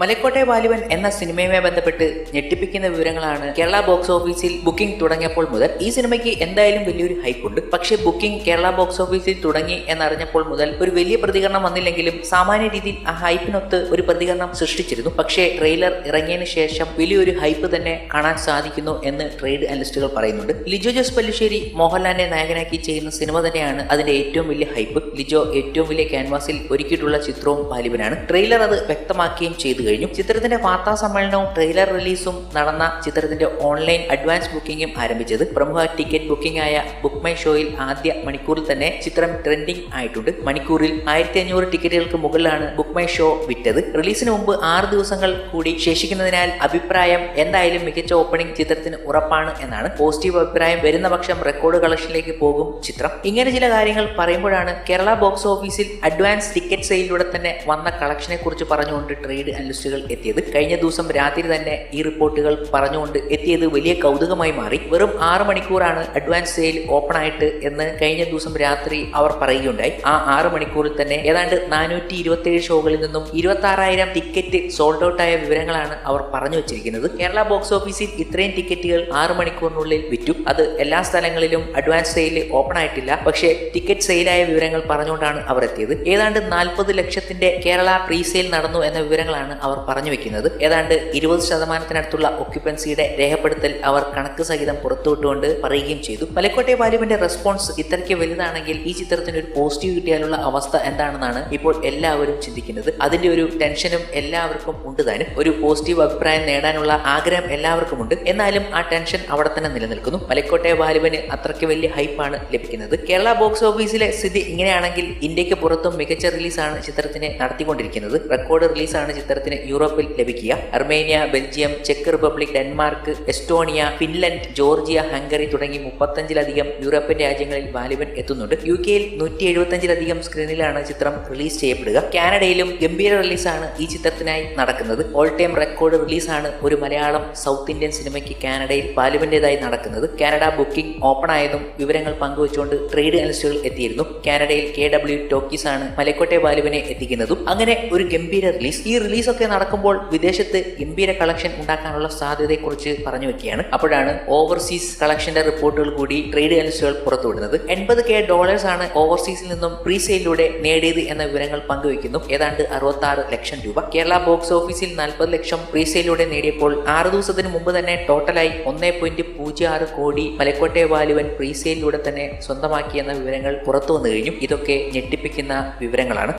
മലക്കോട്ടെ വാലിബൻ എന്ന സിനിമയുമായി ബന്ധപ്പെട്ട് ഞെട്ടിപ്പിക്കുന്ന വിവരങ്ങളാണ് കേരള ബോക്സ് ഓഫീസിൽ ബുക്കിംഗ് തുടങ്ങിയപ്പോൾ മുതൽ ഈ സിനിമയ്ക്ക് എന്തായാലും വലിയൊരു ഹൈപ്പ് ഉണ്ട്. പക്ഷേ ബുക്കിംഗ് കേരള ബോക്സ് ഓഫീസിൽ തുടങ്ങി എന്നറിഞ്ഞപ്പോൾ മുതൽ ഒരു വലിയ പ്രതികരണം വന്നില്ലെങ്കിലും സാമാന്യ രീതിയിൽ ആ ഹൈപ്പിനൊത്ത് ഒരു പ്രതികരണം സൃഷ്ടിച്ചിരുന്നു. പക്ഷേ ട്രെയിലർ ഇറങ്ങിയതിനു ശേഷം വലിയൊരു ഹൈപ്പ് തന്നെ കാണാൻ സാധിക്കുന്നു എന്ന് ട്രേഡ് അനലിസ്റ്റുകൾ പറയുന്നുണ്ട്. ലിജോ ജോസ് പല്ലിശ്ശേരി മോഹൻലാലിനെ നായകനാക്കി ചെയ്യുന്ന സിനിമ തന്നെയാണ് അതിന്റെ ഏറ്റവും വലിയ ഹൈപ്പ് ലിജോ ഏറ്റവും വലിയ ക്യാൻവാസിൽ ഒരുക്കിയിട്ടുള്ള ചിത്രവും വാലിബനാണ്. ട്രെയിലർ അത് വ്യക്തമാക്കുകയും ചെയ്തു കഴിഞ്ഞു. ചിത്രത്തിന്റെ വാർത്താ സമ്മേളനവും ട്രെയിലർ റിലീസും നടന്ന ചിത്രത്തിന്റെ ഓൺലൈൻ അഡ്വാൻസ് ബുക്കിംഗും ആരംഭിച്ചത്. പ്രമുഖ ടിക്കറ്റ് ബുക്കിംഗ് ആയ ബുക്ക് മൈ ഷോയിൽ ആദ്യ മണിക്കൂറിൽ തന്നെ ചിത്രം ട്രെൻഡിംഗ് ആയിട്ടുണ്ട്. മണിക്കൂറിൽ ആയിരത്തി അഞ്ഞൂറ് ടിക്കറ്റുകൾക്ക് മുകളിലാണ് ബുക്ക് മൈ ഷോ വിറ്റത്. റിലീസിന് മുമ്പ് ആറ് ദിവസങ്ങൾ കൂടി ശേഷിക്കുന്നതിനാൽ അഭിപ്രായം എന്തായാലും മികച്ച ഓപ്പണിംഗ് ചിത്രത്തിന് ഉറപ്പാണ് എന്നാണ് പോസിറ്റീവ് അഭിപ്രായം വരുന്ന പക്ഷം റെക്കോർഡ് കളക്ഷനിലേക്ക് പോകും ചിത്രം. ഇങ്ങനെ ചില കാര്യങ്ങൾ പറയുമ്പോഴാണ് കേരള ബോക്സ് ഓഫീസിൽ അഡ്വാൻസ് ടിക്കറ്റ് സെയിലൂടെ തന്നെ വന്ന കളക്ഷനെ കുറിച്ച് പറഞ്ഞുകൊണ്ട് ട്രേഡ് അനലിസ്റ്റുകൾ എത്തിയത്. കഴിഞ്ഞ ദിവസം രാത്രി തന്നെ ഈ റിപ്പോർട്ടുകൾ പറഞ്ഞുകൊണ്ട് എത്തിയത് വലിയ കൗതുകമായി മാറി. വെറും ആറ് മണിക്കൂറാണ് അഡ്വാൻസ് സെയിൽ ഓപ്പൺ ആയിട്ട് എന്ന് കഴിഞ്ഞ ദിവസം രാത്രി അവർ പറയുകയുണ്ടായി. ആ ആറ് മണിക്കൂറിൽ തന്നെ ഏതാണ്ട് നാനൂറ്റി ഇരുപത്തിയേഴ് ഷോകളിൽ നിന്നും ഇരുപത്തി ആറായിരം ടിക്കറ്റ് സോൾഡ് ഔട്ട് ആയ വിവരങ്ങളാണ് അവർ പറഞ്ഞു വെച്ചിരിക്കുന്നത്. കേരള ബോക്സ് ഓഫീസിൽ ഇത്രയും ടിക്കറ്റുകൾ ആറ് മണിക്കൂറിനുള്ളിൽ വിറ്റു. അത് എല്ലാ സ്ഥലങ്ങളിലും അഡ്വാൻസ് സെയിൽ ഓപ്പൺ ആയിട്ടില്ല. പക്ഷേ ടിക്കറ്റ് സെയിലായ വിവരങ്ങൾ പറഞ്ഞുകൊണ്ടാണ് അവർ എത്തിയത്. ഏതാണ്ട് നാൽപ്പത് ലക്ഷത്തിന്റെ കേരള പ്രീ സെയിൽ നടന്നു എന്ന വിവരങ്ങളാണ് അവർ പറഞ്ഞു വെക്കുന്നത്. ഏതാണ്ട് ഇരുപത് ശതമാനത്തിനടുത്തുള്ള ഒക്യുപ്പൻസിയുടെ രേഖപ്പെടുത്തൽ അവർ കണക്ക് സഹിതം പുറത്തുവിട്ടുകൊണ്ട് പറയുകയും ചെയ്തു. മലക്കോട്ടെ വാല്യുവിന്റെ റെസ്പോൺസ് ഇത്രയ്ക്ക് വലുതാണെങ്കിൽ ഈ ചിത്രത്തിന് ഒരു പോസിറ്റീവ് കിട്ടിയാലുള്ള അവസ്ഥ എന്താണെന്നാണ് ഇപ്പോൾ എല്ലാവരും ചിന്തിക്കുന്നത്. അതിന്റെ ഒരു ടെൻഷനും എല്ലാവർക്കും ഉണ്ട് താനും. ഒരു പോസിറ്റീവ് അഭിപ്രായം നേടാനുള്ള ആഗ്രഹം എല്ലാവർക്കും ഉണ്ട്. എന്നാലും ആ ടെൻഷൻ അവിടെ തന്നെ നിലനിൽക്കുന്നു. മലക്കോട്ടെ വാലുവിന് അത്രയ്ക്ക് വലിയ ഹൈപ്പാണ് ലഭിക്കുന്നത്. കേരള ബോക്സ് ഓഫീസിലെ സ്ഥിതി ഇങ്ങനെയാണെങ്കിൽ ഇന്ത്യയ്ക്ക് പുറത്തും മികച്ച റിലീസാണ് ചിത്രത്തിനെ നടത്തിക്കൊണ്ടിരിക്കുന്നത്. റെക്കോർഡ് റിലീസാണ് ചിത്രത്തിന് യൂറോപ്പിൽ ലഭിക്കുക. Armenia Belgium check Republic Denmark Estonia Finland Georgia Hungary തുടങ്ങി മുപ്പത്തഞ്ചിലധികം യൂറോപ്യൻ രാജ്യങ്ങളിൽ വാലിബൻ എത്തുന്നുണ്ട്. യു കെയിൽ നൂറ്റി എഴുപത്തഞ്ചിലധികം സ്ക്രീനിലാണ് ചിത്രം റിലീസ് ചെയ്യപ്പെടുക. കാനഡയിലും ഗംഭീര റിലീസാണ് ഈ ചിത്രത്തിനായി നടക്കുന്നത്. ഓൾ ടൈം റെക്കോർഡ് റിലീസാണ് ഒരു മലയാളം സൗത്ത് ഇന്ത്യൻ സിനിമയ്ക്ക് കാനഡയിൽ വാലുവിന്റെതായി നടക്കുന്നത്. കാനഡ ബുക്കിംഗ് ഓപ്പൺ ആയതും വിവരങ്ങൾ പങ്കുവച്ചുകൊണ്ട് ട്രേഡ് അനലിസ്റ്റുകൾ എത്തിയിരുന്നു. കാനഡയിൽ കെ ഡബ്ല്യു ടോക്കീസ് ആണ് മലക്കോട്ടെ വാലുവിനെ എത്തിക്കുന്നതും. അങ്ങനെ ഒരു ഗംഭീര റിലീസ്. ഈ റിലീസൊക്കെ നടക്കുമ്പോൾ വിദേശത്ത് ഗംഭീര കളക്ഷൻ ഉണ്ടാക്കാനുള്ള സാധ്യതയെക്കുറിച്ച് പറഞ്ഞു വെക്കുകയാണ്. അപ്പോഴാണ് ഓവർസീസ് കളക്ഷന്റെ റിപ്പോർട്ടുകൾ കൂടി ട്രേഡ് അനലിസ്റ്റുകൾ പുറത്തുവിടുന്നത് എൺപത് കെ ഡോളേഴ്സ് ആണ് ഓവർസീസിൽ നിന്നും പ്രീ സെയിലൂടെ നേടിയത് എന്ന വിവരങ്ങൾ പങ്കുവയ്ക്കുന്നു. ഏതാണ്ട് അറുപത്തി ലക്ഷം രൂപ. കേരള ബോക്സ് ഓഫീസിൽ നാൽപ്പത് ലക്ഷം പ്രീ സെയിലൂടെ നേടിയപ്പോൾ ആറ് ദിവസത്തിന് മുമ്പ് തന്നെ ടോട്ടലായി ഒന്നേ പോയിന്റ് പൂജ്യം ആറ് കോടി മലക്കോട്ടെ വാലുവൻ പ്രീ സെയിലൂടെ തന്നെ സ്വന്തമാക്കിയെന്ന വിവരങ്ങൾ പുറത്തു വന്നു കഴിഞ്ഞു. ഇതൊക്കെ ഞെട്ടിപ്പിക്കുന്ന വിവരങ്ങളാണ്.